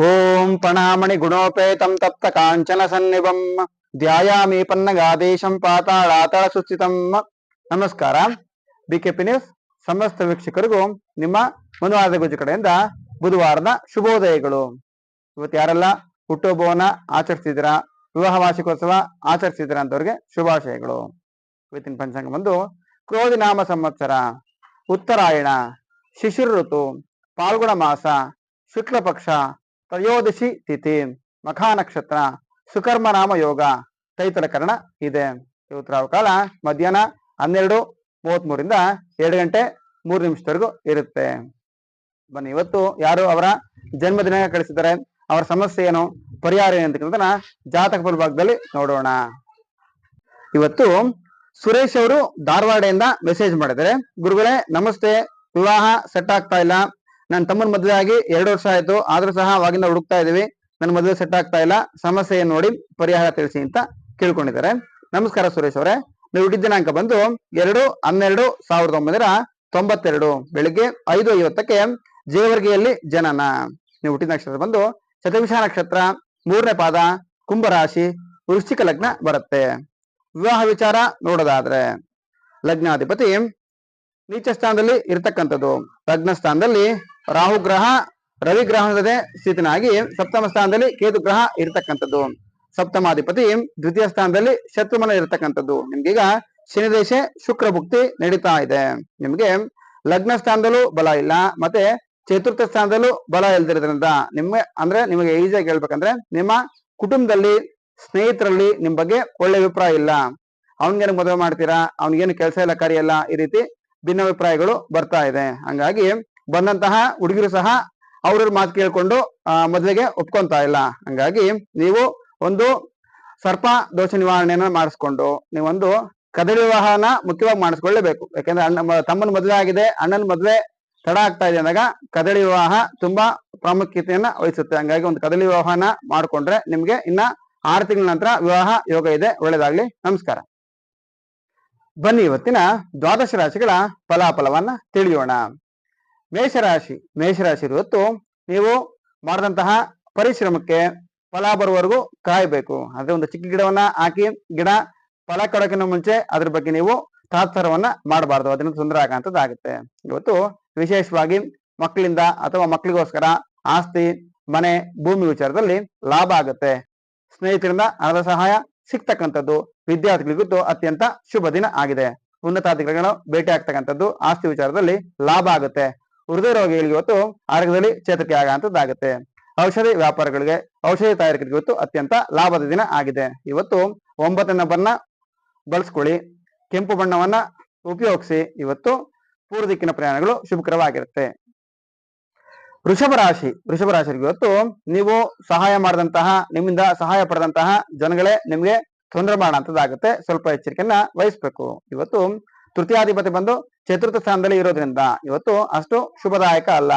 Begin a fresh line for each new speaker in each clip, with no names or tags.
ಓಂ ಪಣಾಮಣಿ ಗುಣೋಪೇತಂ ತಪ್ತ ಕಾಂಚನ ಸನ್ನಿಭಂ. ಧ್ಯಾಯಾಮಿ ಪನ್ನಗಾದೇಶಂ ಪಾತಾಳಾತಳ ಸುಸ್ಥಿತಂ. ನಮಸ್ಕಾರ. BKP news ಸಮಸ್ತ ವೀಕ್ಷಕರಿಗೂ ನಿಮ್ಮ ಮನುವಾದ ಗುಜ ಕಡೆಯಿಂದ ಬುಧವಾರದ ಶುಭೋದಯಗಳು. ಇವತ್ತು ಯಾರೆಲ್ಲ ಹುಟ್ಟುಹಬ್ಬವನ್ನ ಆಚರಿಸಿದಿರಾ ವಿವಾಹ ವಾರ್ಷಿಕೋತ್ಸವ ಆಚರಿಸಿದಿರಾ ಅಂತವ್ರಿಗೆ ಶುಭಾಶಯಗಳು. ಇವತ್ತಿನ ಪಂಚಾಂಗ ಬಂದು ಕ್ರೋಧಿ ನಾಮ ಸಂವತ್ಸರ, ಉತ್ತರಾಯಣ ಶಿಶಿರ ಋತು ಪಾಲ್ಗುಣ ಮಾಸ ಶುಕ್ಲ ಪಕ್ಷ ತ್ರಯೋದಶಿ ತಿಥಿ ಮಖಾ ನಕ್ಷತ್ರ ಸುಕರ್ಮ ನಾಮ ಯೋಗ ತೈತಲ ಕರ್ಣ ಇದೆ. ಉತ್ತರಾವಕಾಲ ರಾವು ಕಾಲ ಮಧ್ಯಾಹ್ನ ಹನ್ನೆರಡು ಮೂವತ್ಮೂರಿಂದ ಎರಡು ಗಂಟೆ ಮೂರು ನಿಮಿಷದವರೆಗೂ ಇರುತ್ತೆ. ಬನ್ನಿ, ಇವತ್ತು ಯಾರು ಅವರ ಜನ್ಮದಿನ ಕಳಿಸಿದ್ದಾರೆ, ಅವರ ಸಮಸ್ಯೆ ಏನು, ಪರಿಹಾರ ಏನು ಅಂತಕ್ಕಂಥ ಜಾತಕ ಫಲಭಾಗದಲ್ಲಿ ನೋಡೋಣ. ಇವತ್ತು ಸುರೇಶ್ ಅವರು ಧಾರವಾಡೆಯಿಂದ ಮೆಸೇಜ್ ಮಾಡಿದ್ದಾರೆ. ಗುರುಗಳೇ, ನಮಸ್ತೆ, ವಿವಾಹ ಸೆಟ್ ಆಗ್ತಾ ಇಲ್ಲ. ನನ್ನ ತಮ್ಮನ ಮದುವೆ ಆಗಿ ಎರಡು ವರ್ಷ ಆಯ್ತು, ಆದ್ರೂ ಸಹ ಅವಾಗಿಂದ ಹುಡುಕ್ತಾ ಇದೀವಿ. ನನ್ನ ಮದುವೆ ಸೆಟ್ ಆಗ್ತಾ ಇಲ್ಲ. ಸಮಸ್ಯೆ ನೋಡಿ ಪರಿಹಾರ ತಿಳಿಸಿ ಅಂತ ಕೇಳ್ಕೊಂಡಿದ್ದಾರೆ. ನಮಸ್ಕಾರ ಸುರೇಶ್ ಅವರೇ. ನೀವು ಹುಟ್ಟಿದ ದಿನಾಂಕ ಬಂದು ಎರಡು, ಹನ್ನೆರಡು, ಸಾವಿರದ ಒಂಬೈನೂರ ತೊಂಬತ್ತೆರಡು. ಬೆಳಿಗ್ಗೆ ಐದು ಐವತ್ತಕ್ಕೆ ಜೇವರ್ಗಿಯಲ್ಲಿ ಜನನ. ನೀವು ಹುಟ್ಟಿದ ನಕ್ಷತ್ರ ಬಂದು ಶತವಿಷ ನಕ್ಷತ್ರ, ಮೂರನೇ ಪಾದ, ಕುಂಭರಾಶಿ, ವೃಶ್ಚಿಕ ಲಗ್ನ ಬರುತ್ತೆ. ವಿವಾಹ ವಿಚಾರ ನೋಡೋದಾದ್ರೆ ಲಗ್ನಾಧಿಪತಿ ನೀಚ ಸ್ಥಾನದಲ್ಲಿ ಇರ್ತಕ್ಕಂಥದ್ದು. ಲಗ್ನ ಸ್ಥಾನದಲ್ಲಿ ರಾಹು ಗ್ರಹ, ರವಿ ಗ್ರಹದ ಸ್ಥಿತನಾಗಿ ಸಪ್ತಮ ಸ್ಥಾನದಲ್ಲಿ ಕೇತು ಗ್ರಹ ಇರತಕ್ಕಂಥದ್ದು. ಸಪ್ತಮಾಧಿಪತಿ ದ್ವಿತೀಯ ಸ್ಥಾನದಲ್ಲಿ ಶತ್ರುಮಲ ಇರತಕ್ಕಂಥದ್ದು. ನಿಮ್ಗೀಗ ಶನಿ ದೇಶ ಶುಕ್ರ ಭುಕ್ತಿ ನಡೀತಾ ಇದೆ. ನಿಮ್ಗೆ ಲಗ್ನ ಸ್ಥಾನದಲ್ಲೂ ಬಲ ಇಲ್ಲ, ಮತ್ತೆ ಚತುರ್ಥ ಸ್ಥಾನದಲ್ಲೂ ಬಲ ಇಲ್ದಿರೋದ್ರಿಂದ ನಿಮ್ಮ, ಅಂದ್ರೆ ನಿಮಗೆ ಈಸಿಯಾಗಿ ಹೇಳ್ಬೇಕಂದ್ರೆ ನಿಮ್ಮ ಕುಟುಂಬದಲ್ಲಿ, ಸ್ನೇಹಿತರಲ್ಲಿ ನಿಮ್ ಬಗ್ಗೆ ಒಳ್ಳೆ ಅಭಿಪ್ರಾಯ ಇಲ್ಲ. ಅವನ್ಗೇನು ಮದುವೆ ಮಾಡ್ತೀರಾ? ಅವ್ನಿಗೇನು ಕೆಲಸ ಇಲ್ಲ ಕರಿಯಲ್ಲ ಈ ರೀತಿ ಭಿನ್ನಾಭಿಪ್ರಾಯಗಳು ಬರ್ತಾ ಇದೆ. ಹಂಗಾಗಿ ಬಂದಂತಹ ಹುಡುಗರು ಸಹ ಅವ್ರ ಮಾತು ಕೇಳ್ಕೊಂಡು, ಆ, ಮದ್ವೆಗೆ ಒಪ್ಕೊಂತಾ ಇಲ್ಲ. ಹಂಗಾಗಿ ನೀವು ಒಂದು ಸರ್ಪ ದೋಷ ನಿವಾರಣೆಯನ್ನ ಮಾಡಿಸ್ಕೊಂಡು, ನೀವೊಂದು ಕದಳಿ ವಿವಾಹನ ಮುಖ್ಯವಾಗಿ ಮಾಡಿಸ್ಕೊಳ್ಳೇಬೇಕು. ಯಾಕಂದ್ರೆ ಅಣ್ಣ ತಮ್ಮನ ಮದುವೆ ಆಗಿದೆ, ಅಣ್ಣನ ಮದುವೆ ತಡ ಆಗ್ತಾ ಇದೆ ಅಂದಾಗ ಕದಳಿ ವಿವಾಹ ತುಂಬಾ ಪ್ರಾಮುಖ್ಯತೆಯನ್ನ ವಹಿಸುತ್ತೆ. ಹಂಗಾಗಿ ಒಂದು ಕದಳಿ ವಿವಾಹನ ಮಾಡ್ಕೊಂಡ್ರೆ ನಿಮ್ಗೆ ಇನ್ನ ಆರು ತಿಂಗಳ ನಂತರ ವಿವಾಹ ಯೋಗ ಇದೆ. ಒಳ್ಳೇದಾಗ್ಲಿ. ನಮಸ್ಕಾರ. ಬನ್ನಿ ಇವತ್ತಿನ ದ್ವಾದಶ ರಾಶಿಗಳ ಫಲಾಫಲವನ್ನ ತಿಳಿಯೋಣ. ಮೇಷರಾಶಿ ಮೇಷರಾಶಿ ಇವತ್ತು ನೀವು ಮಾಡಿದಂತಹ ಪರಿಶ್ರಮಕ್ಕೆ ಫಲ ಬರುವವರೆಗೂ ಕಾಯಬೇಕು. ಅಂದ್ರೆ ಒಂದು ಚಿಕ್ಕ ಗಿಡವನ್ನ ಹಾಕಿ, ಗಿಡ ಫಲ ಕೊಡೋಕ್ಕಿಂತ ಮುಂಚೆ ಅದ್ರ ಬಗ್ಗೆ ನೀವು ತಾತ್ಸಾರವನ್ನ ಮಾಡಬಾರ್ದು. ಅದರಿಂದ ತೊಂದರೆ ಆಗಂತದ್ದಾಗುತ್ತೆ ಇವತ್ತು ವಿಶೇಷವಾಗಿ ಮಕ್ಕಳಿಂದ ಅಥವಾ ಮಕ್ಕಳಿಗೋಸ್ಕರ ಆಸ್ತಿ, ಮನೆ, ಭೂಮಿ ವಿಚಾರದಲ್ಲಿ ಲಾಭ ಆಗುತ್ತೆ. ಸ್ನೇಹಿತರಿಂದ ಹಣದ ಸಹಾಯ ಸಿಗ್ತಕ್ಕಂಥದ್ದು, ವಿದ್ಯಾರ್ಥಿಗಳಿಗೂ ಅತ್ಯಂತ ಶುಭ ದಿನ ಆಗಿದೆ. ಉನ್ನತಾಧಿಕಾರಿಗಳು ಭೇಟಿ ಆಗ್ತಕ್ಕಂಥದ್ದು ಆಸ್ತಿ ವಿಚಾರದಲ್ಲಿ ಲಾಭ ಆಗುತ್ತೆ. ಹೃದಯ ರೋಗಿಗಳಿಗೆ ಇವತ್ತು ಆರೋಗ್ಯದಲ್ಲಿ ಚೇತರಿಕೆ ಆಗಂತದ್ದಾಗುತ್ತೆ. ಔಷಧಿ ವ್ಯಾಪಾರಗಳಿಗೆ ಔಷಧಿ ತಯಾರಿಕೆ ಇವತ್ತು ಅತ್ಯಂತ ಲಾಭದ ದಿನ ಆಗಿದೆ. ಇವತ್ತು ಒಂಬತ್ತನೇ ಬಣ್ಣ ಬಳಸ್ಕೊಳ್ಳಿ. ಕೆಂಪು ಬಣ್ಣವನ್ನ ಉಪಯೋಗಿಸಿ. ಇವತ್ತು ಪೂರ್ವ ದಿಕ್ಕಿನ ಪ್ರಯಾಣಗಳು ಶುಭಕರವಾಗಿರುತ್ತೆ. ವೃಷಭ ರಾಶಿ. ವೃಷಭ ರಾಶಿಗೆ ಇವತ್ತು ನೀವು ಸಹಾಯ ಮಾಡಿದಂತಹ, ನಿಮ್ಮಿಂದ ಸಹಾಯ ಪಡೆದಂತಹ ಜನಗಳೇ ನಿಮ್ಗೆ ತೊಂದರೆ ಮಾಡುವಂತದ್ದಾಗುತ್ತೆ ಸ್ವಲ್ಪ ಎಚ್ಚರಿಕೆಯನ್ನ ವಹಿಸ್ಬೇಕು. ಇವತ್ತು ತೃತೀಯಾಧಿಪತಿ ಬಂದು ಚತುರ್ಥ ಸ್ಥಾನದಲ್ಲಿ ಇರೋದ್ರಿಂದ ಇವತ್ತು ಅಷ್ಟು ಶುಭದಾಯಕ ಅಲ್ಲ.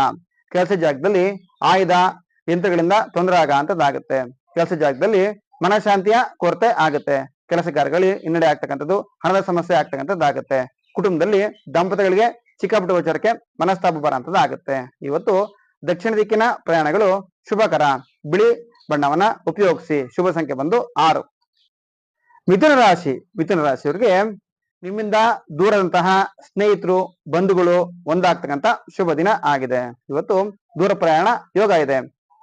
ಕೆಲಸ ಜಾಗದಲ್ಲಿ ಆಯುಧ ಯಂತ್ರಗಳಿಂದ ತೊಂದರೆ ಆಗಂತದ್ದಾಗುತ್ತೆ ಕೆಲಸ ಜಾಗದಲ್ಲಿ ಮನಃಶಾಂತಿಯ ಕೊರತೆ ಆಗುತ್ತೆ. ಕೆಲಸ ಕಾರ್ಯಗಳಲ್ಲಿ ಹಿನ್ನಡೆ ಆಗ್ತಕ್ಕಂಥದ್ದು, ಹಣದ ಸಮಸ್ಯೆ ಆಗ್ತಕ್ಕಂಥದ್ದಾಗುತ್ತೆ. ಕುಟುಂಬದಲ್ಲಿ ದಂಪತಿಗಳಿಗೆ ಚಿಕ್ಕಪುಟ್ಟ ವಿಚಾರಕ್ಕೆ ಮನಸ್ತಾಪ ಬರಂತದ್ದಾಗುತ್ತೆ ಇವತ್ತು ದಕ್ಷಿಣ ದಿಕ್ಕಿನ ಪ್ರಯಾಣಗಳು ಶುಭಕರ. ಬಿಳಿ ಬಣ್ಣವನ್ನ ಉಪಯೋಗಿಸಿ ಶುಭ ಸಂಖ್ಯೆ ಬಂದು ಆರು. ಮಿಥುನ ರಾಶಿ, ಮಿಥುನ ರಾಶಿಯವರಿಗೆ ನಿಮ್ಮಿಂದ ದೂರದಂತಹ ಸ್ನೇಹಿತರು, ಬಂಧುಗಳು ಒಂದಾಗ್ತಕ್ಕಂತ ಶುಭ ದಿನ ಆಗಿದೆ. ಇವತ್ತು ದೂರ ಪ್ರಯಾಣ ಯೋಗ ಇದೆ.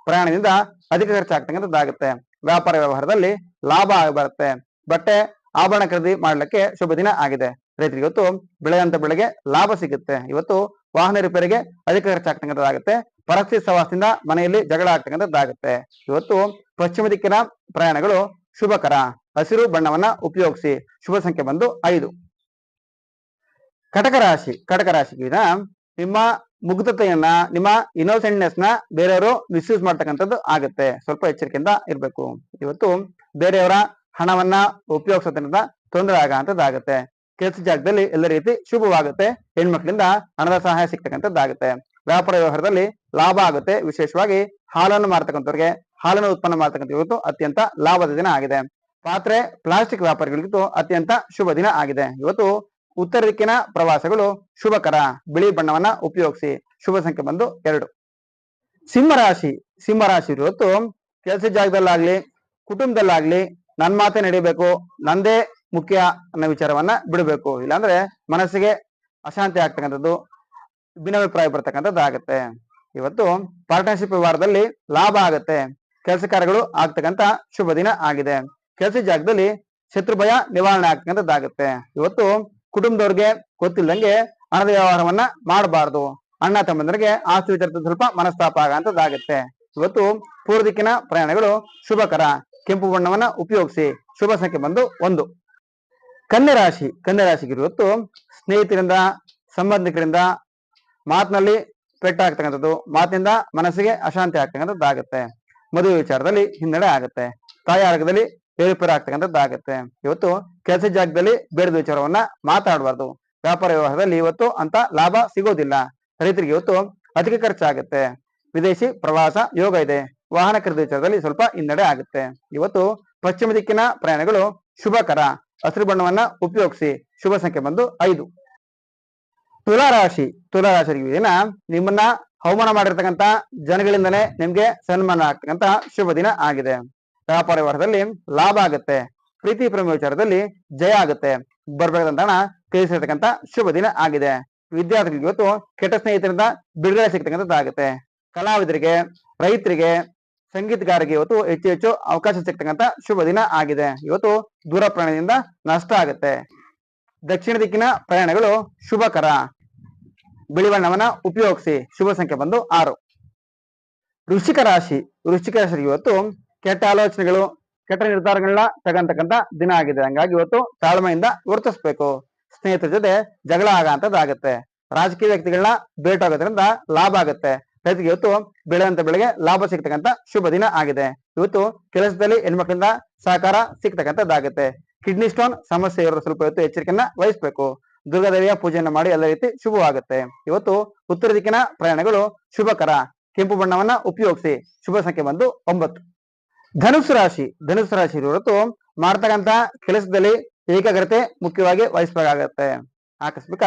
ಪ್ರಯಾಣದಿಂದ ಅಧಿಕ ಖರ್ಚಾಗ್ತಕ್ಕಂಥದ್ದಾಗುತ್ತೆ ವ್ಯಾಪಾರ ವ್ಯವಹಾರದಲ್ಲಿ ಲಾಭ ಬರುತ್ತೆ. ಬಟ್ಟೆ ಆಭರಣ ಖರೀದಿ ಮಾಡ್ಲಿಕ್ಕೆ ಶುಭ ದಿನ ಆಗಿದೆ. ರೈತರಿಗೆ ಇವತ್ತು ಬೆಳೆದಂತ ಬೆಳೆಗೆ ಲಾಭ ಸಿಗುತ್ತೆ. ಇವತ್ತು ವಾಹನ ರಿಪೇರಿಗೆ ಅಧಿಕ ಖರ್ಚಾಗ್ತಕ್ಕಂಥದ್ದಾಗುತ್ತೆ ಪರಸ್ಥಿತಿ ಸವಾಸದಿಂದ ಮನೆಯಲ್ಲಿ ಜಗಳ ಆಗ್ತಕ್ಕಂಥದ್ದಾಗುತ್ತೆ ಇವತ್ತು ಪಶ್ಚಿಮ ದಿಕ್ಕಿನ ಪ್ರಯಾಣಗಳು ಶುಭಕರ. ಹಸಿರು ಬಣ್ಣವನ್ನ ಉಪಯೋಗಿಸಿ. ಶುಭ ಸಂಖ್ಯೆ ಬಂದು ಐದು. ಕಟಕ ರಾಶಿ, ಕಟಕ ರಾಶಿಗೆ ನಿಮ್ಮ ಮುಗ್ಧತೆಯನ್ನ, ನಿಮ್ಮ ಇನ್ನೋಸೆಂಟ್ನೆಸ್ನ ಬೇರೆಯವರು ಮಿಸ್ಯೂಸ್ ಮಾಡ್ತಕ್ಕಂಥದ್ದು ಆಗುತ್ತೆ. ಸ್ವಲ್ಪ ಎಚ್ಚರಿಕೆಯಿಂದ ಇರಬೇಕು. ಇವತ್ತು ಬೇರೆಯವರ ಹಣವನ್ನ ಉಪಯೋಗಿಸೋದ್ರಿಂದ ತೊಂದರೆ ಆಗಂತದ್ದಾಗುತ್ತೆ ಕೆಲಸ ಜಾಗದಲ್ಲಿ ಎಲ್ಲ ರೀತಿ ಶುಭವಾಗುತ್ತೆ. ಹೆಣ್ಮಕ್ಳಿಂದ ಹಣದ ಸಹಾಯ ಸಿಗ್ತಕ್ಕಂಥದ್ದಾಗುತ್ತೆ. ವ್ಯಾಪಾರ ವ್ಯವಹಾರದಲ್ಲಿ ಲಾಭ ಆಗುತ್ತೆ. ವಿಶೇಷವಾಗಿ ಹಾಲನ್ನು ಮಾರ್ತಕ್ಕಂಥವ್ರಿಗೆ, ಹಾಲನ್ನು ಉತ್ಪನ್ನ ಮಾಡ್ತಕ್ಕಂಥ ಇವತ್ತು ಅತ್ಯಂತ ಲಾಭದ ದಿನ ಆಗಿದೆ. ಪಾತ್ರೆ ಪ್ಲಾಸ್ಟಿಕ್ ವ್ಯಾಪಾರಿಗಳಿಗೂ ಅತ್ಯಂತ ಶುಭ ದಿನ ಆಗಿದೆ. ಇವತ್ತು ಉತ್ತರ ದಿಕ್ಕಿನ ಪ್ರವಾಸಗಳು ಶುಭಕರ, ಬಿಳಿ ಬಣ್ಣವನ್ನ ಉಪಯೋಗಿಸಿ ಶುಭ ಸಂಖ್ಯೆ ಬಂದು ಎರಡು. ಸಿಂಹರಾಶಿ ಸಿಂಹರಾಶಿ ಇವತ್ತು ಕೆಲಸ ಜಾಗದಲ್ಲಾಗ್ಲಿ, ಕುಟುಂಬದಲ್ಲಾಗ್ಲಿ ನನ್ ಮಾತೇ ನಡಿಬೇಕು, ನಂದೇ ಮುಖ್ಯ ಅನ್ನೋ ವಿಚಾರವನ್ನ ಬಿಡಬೇಕು. ಇಲ್ಲಾಂದ್ರೆ ಮನಸ್ಸಿಗೆ ಅಶಾಂತಿ ಆಗ್ತಕ್ಕಂಥದ್ದು, ಭಿನ್ನಾಭಿಪ್ರಾಯ ಬರ್ತಕ್ಕಂಥದ್ದು ಆಗುತ್ತೆ. ಇವತ್ತು ಪಾರ್ಟ್ನರ್ಶಿಪ್ ವ್ಯವಹಾರದಲ್ಲಿ ಲಾಭ ಆಗುತ್ತೆ. ಕೆಲಸ ಕಾರ್ಯಗಳು ಆಗ್ತಕ್ಕಂತ ಶುಭ ದಿನ ಆಗಿದೆ. ಕೆಲಸ ಜಾಗದಲ್ಲಿ ಶತ್ರು ಭಯ ನಿವಾರಣೆ ಆಗ್ತಕ್ಕಂಥದ್ದಾಗುತ್ತೆ. ಇವತ್ತು ಕುಟುಂಬದವ್ರಿಗೆ ಗೊತ್ತಿಲ್ಲದಂಗೆ ಹಣದ ವ್ಯವಹಾರವನ್ನ ಮಾಡಬಾರ್ದು. ಅಣ್ಣ ತಮ್ಮಂದ್ರಿಗೆ ಆಸ್ತಿ ವಿಚಾರದ ಸ್ವಲ್ಪ ಮನಸ್ತಾಪ ಆಗಂತದ್ದಾಗುತ್ತೆ. ಇವತ್ತು ಪೂರ್ವ ದಿಕ್ಕಿನ ಪ್ರಯಾಣಗಳು ಶುಭಕರ. ಕೆಂಪು ಬಣ್ಣವನ್ನ ಉಪಯೋಗಿಸಿ ಶುಭ ಸಂಖ್ಯೆ ಬಂದು ಒಂದು. ಕನ್ಯಾ ರಾಶಿ. ಕನ್ಯಾ ರಾಶಿಗೆ ಇವತ್ತು ಸ್ನೇಹಿತರಿಂದ, ಸಂಬಂಧಿಕರಿಂದ ಮಾತಿನಲ್ಲಿ ಪೆಟ್ಟಾಗ್ತಕ್ಕಂಥದ್ದು ಮಾತಿನಿಂದ ಮನಸ್ಸಿಗೆ ಅಶಾಂತಿ ಆಗ್ತಕ್ಕಂಥದ್ದಾಗುತ್ತೆ. ಮದುವೆ ವಿಚಾರದಲ್ಲಿ ಹಿನ್ನಡೆ ಆಗುತ್ತೆ. ತಾಯಿ ಆರೋಗ್ಯದಲ್ಲಿ ಏರುಪೇರು ಆಗ್ತಕ್ಕಂಥದ್ದಾಗುತ್ತೆ ಇವತ್ತು ಕೆಲಸ ಜಾಗದಲ್ಲಿ ಬೇಡದ ವಿಚಾರವನ್ನ ಮಾತಾಡಬಾರ್ದು. ವ್ಯಾಪಾರ ವ್ಯವಹಾರದಲ್ಲಿ ಇವತ್ತು ಅಂತ ಲಾಭ ಸಿಗೋದಿಲ್ಲ. ರೈತರಿಗೆ ಇವತ್ತು ಅಧಿಕ ಖರ್ಚಾಗುತ್ತೆ. ವಿದೇಶಿ ಪ್ರವಾಸ ಯೋಗ ಇದೆ. ವಾಹನ ಖರೀದಿ ವಿಚಾರದಲ್ಲಿ ಸ್ವಲ್ಪ ಹಿನ್ನಡೆ ಆಗುತ್ತೆ. ಇವತ್ತು ಪಶ್ಚಿಮ ದಿಕ್ಕಿನ ಪ್ರಯಾಣಗಳು ಶುಭಕರ. ಹಸಿರು ಬಣ್ಣವನ್ನ ಉಪಯೋಗಿಸಿ ಶುಭ ಸಂಖ್ಯೆ ಬಂದು ಐದು. ತುಲಾರಾಶಿ ರಾಶಿ. ತುಲಾ ರಾಶಿ ದಿನ ನಿಮ್ಮನ್ನ ಅವಮಾನ ಮಾಡಿರ್ತಕ್ಕಂತ ಜನಗಳಿಂದಲೇ ನಿಮ್ಗೆ ಸನ್ಮಾನ ಆಗ್ತಕ್ಕಂತ ಶುಭ ದಿನ ಆಗಿದೆ. ವ್ಯಾಪಾರ ವ್ಯವಹಾರದಲ್ಲಿ ಲಾಭ ಆಗುತ್ತೆ, ಪ್ರೀತಿ ಪ್ರೇಮ ವಿಚಾರದಲ್ಲಿ ಜಯ ಆಗುತ್ತೆ. ಬರ್ಬೇಕಾದಂತ ಹಣ ಶುಭ ದಿನ ಆಗಿದೆ. ವಿದ್ಯಾರ್ಥಿಗಳಿಗೆ ಇವತ್ತು ಕೆಟ್ಟ ಸ್ನೇಹಿತರಿಂದ ಬಿಡುಗಡೆ ಸಿಗ್ತಕ್ಕಂಥದ್ದಾಗುತ್ತೆ ಕಲಾವಿದರಿಗೆ, ರೈತರಿಗೆ, ಸಂಗೀತಗಾರರಿಗೆ ಇವತ್ತು ಹೆಚ್ಚು ಹೆಚ್ಚು ಅವಕಾಶ ಸಿಗ್ತಕ್ಕಂಥ ಶುಭ ದಿನ ಆಗಿದೆ. ಇವತ್ತು ದೂರ ಪ್ರಯಾಣದಿಂದ ನಷ್ಟ ಆಗುತ್ತೆ. ದಕ್ಷಿಣ ದಿಕ್ಕಿನ ಪ್ರಯಾಣಗಳು ಶುಭಕರ. ಬಿಳಿ ಬಣ್ಣವನ್ನ ಉಪಯೋಗಿಸಿ ಶುಭ ಸಂಖ್ಯೆ ಬಂದು ಆರು. ವೃಶ್ಚಿಕ ರಾಶಿ, ವೃಶ್ಚಿಕ ರಾಶಿಗೆ ಇವತ್ತು ಕೆಟ್ಟ ಆಲೋಚನೆಗಳು, ಕೆಟ್ಟ ನಿರ್ಧಾರಗಳನ್ನ ತಗಂತಕ್ಕಂತ ದಿನ ಆಗಿದೆ. ಹಂಗಾಗಿ ಇವತ್ತು ತಾಳ್ಮೆಯಿಂದ ವರ್ತಿಸ್ಬೇಕು ಸ್ನೇಹಿತರ ಜೊತೆ ಜಗಳ ಆಗಂತದ್ದಾಗತ್ತೆ ರಾಜಕೀಯ ವ್ಯಕ್ತಿಗಳನ್ನ ಭೇಟಾಗೋದ್ರಿಂದ ಲಾಭ ಆಗುತ್ತೆ. ರೈತರಿಗೆ ಇವತ್ತು ಬೆಳೆದಂತ ಬೆಳೆಗೆ ಲಾಭ ಸಿಗ್ತಕ್ಕಂತ ಶುಭ ದಿನ ಆಗಿದೆ. ಇವತ್ತು ಕೆಲಸದಲ್ಲಿ ಹೆಣ್ಮಕ್ಳಿಂದ ಸಹಕಾರ ಸಿಗ್ತಕ್ಕಂಥದ್ದಾಗುತ್ತೆ ಕಿಡ್ನಿ ಸ್ಟೋನ್ ಸಮಸ್ಯೆ ಇರೋರು ಸ್ವಲ್ಪ ಇವತ್ತು ಎಚ್ಚರಿಕೆಯನ್ನ ವಹಿಸ್ಬೇಕು. ದುರ್ಗಾದೇವಿಯ ಪೂಜೆಯನ್ನು ಮಾಡಿ ಎಲ್ಲ ರೀತಿ ಶುಭವಾಗುತ್ತೆ. ಇವತ್ತು ಉತ್ತರ ದಿಕ್ಕಿನ ಪ್ರಯಾಣಗಳು ಶುಭಕರ. ಕೆಂಪು ಬಣ್ಣವನ್ನ ಉಪಯೋಗಿಸಿ ಶುಭ ಸಂಖ್ಯೆ ಬಂದು ಒಂಬತ್ತು. ಧನುಸ್ಸು ರಾಶಿ ಧನುಸ್ ರಾಶಿ ಹೊರತು ಮಾಡ್ತಕ್ಕಂತ ಕೆಲಸದಲ್ಲಿ ಏಕಾಗ್ರತೆ ಮುಖ್ಯವಾಗಿ ವಹಿಸಬೇಕಾಗತ್ತೆ. ಆಕಸ್ಮಿಕ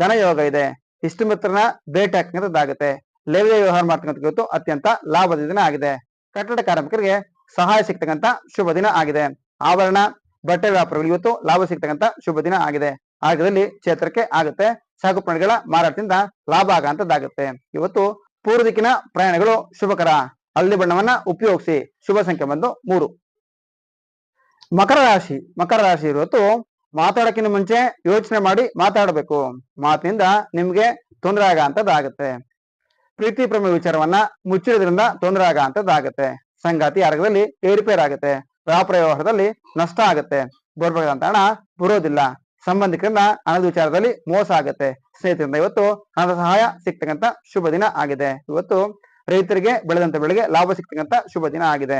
ಧನ ಯೋಗ ಇದೆ. ಇಷ್ಟು ಮಿತ್ರನ ಭೇಟಿ ಹಾಕಂತದ್ದಾಗುತ್ತೆ ಲೇವಿಯ ವ್ಯವಹಾರ ಮಾಡ್ತಕ್ಕಂಥ ಇವತ್ತು ಅತ್ಯಂತ ಲಾಭದ ದಿನ ಆಗಿದೆ. ಕಟ್ಟಡ ಕಾರ್ಮಿಕರಿಗೆ ಸಹಾಯ ಸಿಗ್ತಕ್ಕಂತ ಶುಭ ದಿನ ಆಗಿದೆ. ಆಭರಣ, ಬಟ್ಟೆ ವ್ಯಾಪಾರಗಳು ಇವತ್ತು ಲಾಭ ಸಿಗ್ತಕ್ಕಂತ ಶುಭ ದಿನ ಆಗಿದೆ. ಆಗದಲ್ಲಿ ಕ್ಷೇತ್ರಕ್ಕೆ ಆಗುತ್ತೆ. ಸಾಕು ಪ್ರಾಣಿಗಳ ಮಾರಾಟದಿಂದ ಲಾಭ ಆಗಂತದ್ದಾಗುತ್ತೆ ಇವತ್ತು ಪೂರ್ವ ದಿಕ್ಕಿನ ಪ್ರಯಾಣಗಳು ಶುಭಕರ. ಹಳದಿ ಬಣ್ಣವನ್ನ ಉಪಯೋಗಿಸಿ ಶುಭ ಸಂಖ್ಯೆ ಬಂದು ಮೂರು. ಮಕರ ರಾಶಿ ಮಕರ ರಾಶಿ ಇವತ್ತು ಮಾತಾಡಕ್ಕಿಂತ ಮುಂಚೆ ಯೋಚನೆ ಮಾಡಿ ಮಾತಾಡಬೇಕು. ಮಾತಿನಿಂದ ನಿಮ್ಗೆ ತೊಂದರೆ ಆಗಂತದ್ದಾಗುತ್ತೆ. ಪ್ರೀತಿ ಪ್ರೇಮ ವಿಚಾರವನ್ನ ಮುಚ್ಚಿರೋದ್ರಿಂದ ತೊಂದರೆ ಆಗಂತದ್ದಾಗುತ್ತೆ. ಸಂಗಾತಿ ಆರೋಗ್ಯದಲ್ಲಿ ಏರುಪೇರಾಗುತ್ತೆ ವ್ಯಾಪಾರ ವ್ಯವಹಾರದಲ್ಲಿ ನಷ್ಟ ಆಗುತ್ತೆ. ಬರ್ಬೇಕಾದಂತ ಹಣ ಬರೋದಿಲ್ಲ. ಸಂಬಂಧಿಕರಿಂದ ಹಣದ ವಿಚಾರದಲ್ಲಿ ಮೋಸ ಆಗುತ್ತೆ. ಸ್ನೇಹಿತರಿಂದ ಇವತ್ತು ಹಣದ ಸಹಾಯ ಸಿಗ್ತಕ್ಕಂತ ಶುಭ ದಿನ ಆಗಿದೆ. ಇವತ್ತು ರೈತರಿಗೆ ಬೆಳೆದಂತ ಬೆಳೆಗೆ ಲಾಭ ಸಿಗ್ತಕ್ಕಂತ ಶುಭ ದಿನ ಆಗಿದೆ.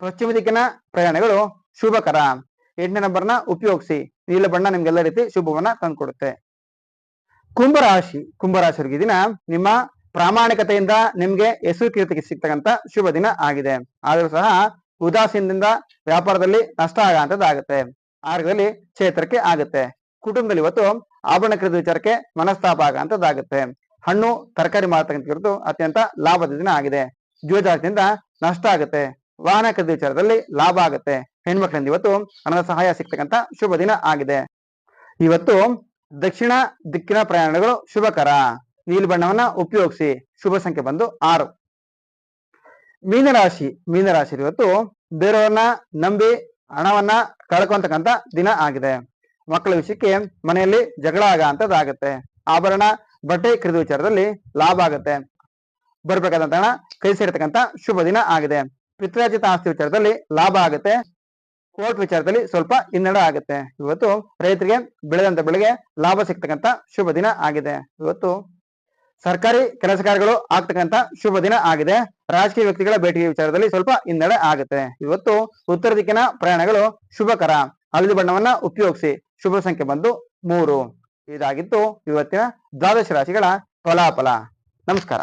ಪಶ್ಚಿಮ ದಿಕ್ಕಿನ ಪ್ರಯಾಣಗಳು ಶುಭಕರ. ಎಂಟನೇ ನಂಬರ್ನ ಉಪಯೋಗಿಸಿ. ನೀಲ ಬಣ್ಣ ನಿಮ್ಗೆಲ್ಲ ರೀತಿ ಶುಭವನ್ನ ತಂದುಕೊಡುತ್ತೆ. ಕುಂಭರಾಶಿ ಕುಂಭರಾಶಿಯವರಿಗೆ ದಿನ ನಿಮ್ಮ ಪ್ರಾಮಾಣಿಕತೆಯಿಂದ ನಿಮ್ಗೆ ಹೆಸರು ಕೀರ್ತಿಗೆ ಸಿಗ್ತಕ್ಕಂತ ಶುಭ ದಿನ ಆಗಿದೆ. ಆದರೂ ಸಹ ಉದಾಸೀನದಿಂದ ವ್ಯಾಪಾರದಲ್ಲಿ ನಷ್ಟ ಆಗಂತದ್ದಾಗುತ್ತೆ ಆರೋಗ್ಯದಲ್ಲಿ ಚೇತರಿಕೆ ಆಗುತ್ತೆ. ಕುಟುಂಬದಲ್ಲಿ ಇವತ್ತು ಆಭರಣ ಖರೀದಿ ವಿಚಾರಕ್ಕೆ ಮನಸ್ತಾಪ ಆಗಂತದ್ದಾಗುತ್ತೆ ಹಣ್ಣು, ತರಕಾರಿ ಮಾರತಕ್ಕಂಥದ್ದು ಅತ್ಯಂತ ಲಾಭದ ದಿನ ಆಗಿದೆ. ಜೋಜಾತಿಯಿಂದ ನಷ್ಟ ಆಗುತ್ತೆ. ವಾಹನ ಖರೀದಿ ವಿಚಾರದಲ್ಲಿ ಲಾಭ ಆಗುತ್ತೆ. ಹೆಣ್ಮಕ್ಳಿಂದ ಇವತ್ತು ಹಣದ ಸಹಾಯ ಸಿಗ್ತಕ್ಕಂತ ಶುಭ ದಿನ ಆಗಿದೆ. ಇವತ್ತು ದಕ್ಷಿಣ ದಿಕ್ಕಿನ ಪ್ರಯಾಣಗಳು ಶುಭಕರ. ನೀಲಿ ಬಣ್ಣವನ್ನ ಉಪಯೋಗಿಸಿ ಶುಭ ಸಂಖ್ಯೆ ಬಂದು ಆರು. ಮೀನರಾಶಿ ಮೀನರಾಶಿ ಇವತ್ತು ಬೇರೆಯವ್ರನ್ನ ನಂಬಿ ಹಣವನ್ನ ಕಳ್ಕೊಂತಕ್ಕಂಥ ದಿನ ಆಗಿದೆ. ಮಕ್ಕಳ ವಿಷಯಕ್ಕೆ ಮನೆಯಲ್ಲಿ ಜಗಳ ಆಗ ಅಂತದಾಗುತ್ತೆ ಆಭರಣ ಬಟ್ಟೆ ಖರೀದಿ ವಿಚಾರದಲ್ಲಿ ಲಾಭ ಆಗುತ್ತೆ. ಬರ್ಬೇಕಾದಂತ ಹಣ ಕೈ ಸೇರತಕ್ಕಂತ ಶುಭ ದಿನ ಆಗಿದೆ. ಪಿತ್ರಾರ್ಜಿತ ಆಸ್ತಿ ವಿಚಾರದಲ್ಲಿ ಲಾಭ ಆಗುತ್ತೆ. ಕೋರ್ಟ್ ವಿಚಾರದಲ್ಲಿ ಸ್ವಲ್ಪ ಹಿನ್ನಡೆ ಆಗುತ್ತೆ. ಇವತ್ತು ರೈತರಿಗೆ ಬೆಳೆದಂತ ಬೆಳೆಗೆ ಲಾಭ ಸಿಗ್ತಕ್ಕಂತ ಶುಭ ದಿನ ಆಗಿದೆ. ಇವತ್ತು ಸರ್ಕಾರಿ ಕೆಲಸ ಕಾರ್ಯಗಳು ಆಗ್ತಕ್ಕಂತ ಶುಭ ದಿನ ಆಗಿದೆ. ರಾಜಕೀಯ ವ್ಯಕ್ತಿಗಳ ಭೇಟಿಗೆ ವಿಚಾರದಲ್ಲಿ ಸ್ವಲ್ಪ ಹಿನ್ನಡೆ ಆಗುತ್ತೆ. ಇವತ್ತು ಉತ್ತರ ದಿಕ್ಕಿನ ಪ್ರಯಾಣಗಳು ಶುಭಕರ. ಹಳದಿ ಬಣ್ಣವನ್ನ ಉಪಯೋಗಿಸಿ ಶುಭ ಸಂಖ್ಯೆ ಬಂದು ಮೂರು. ಇದಾಗಿತ್ತು ಇವತ್ತಿನ ದ್ವಾದಶ ರಾಶಿಗಳ ಫಲಾಫಲ. ನಮಸ್ಕಾರ.